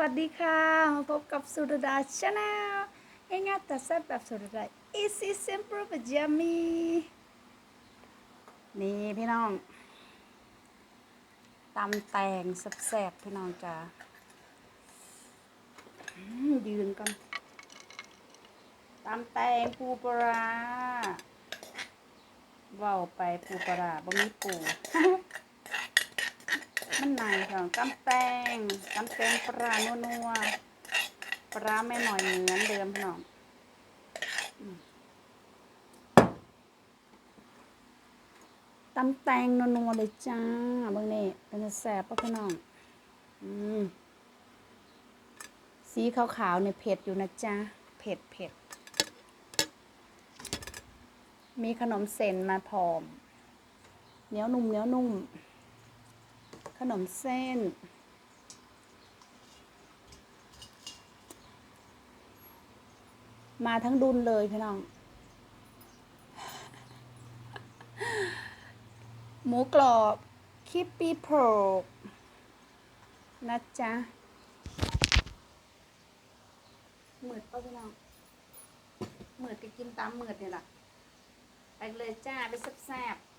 วัสดีค่ะมาพบกับสุรดาชาแนลง่ายๆแต่แซ่บแบบสุรดา easy simple but yummy นี่พี่น้องตำแตงแซ่บๆพี่น้องจ้ายืนกันตำแตงปูปลาร้าเว้าไปปูปลาร้าบ่มีปู มันไหนค่ะกำแตงกำแตงปลานัวปลาไม่หน่อยเหมือนเดิมพี่น้องอืมตำแตงนัวๆเลยจ้าเบิ่งนี่เป็นแสบปะพี่น้องอืมสีขาวๆเนี่ยเผ็ดอยู่นะจ๊ะเผ็ดเผ็ดมีขนมเส้นมาพร้อมเหนียวนุ่มเหนียวนุ่ม นมเส้น มาทั้งดุนเลยพี่น้อง หมูกรอบคิปปี้โพรกนะจ๊ะเหมือดป่ะพี่น้องเหมือดก็กินตามเหมือดเนี่แหละไปเลยจ้า ไปแซ่บๆ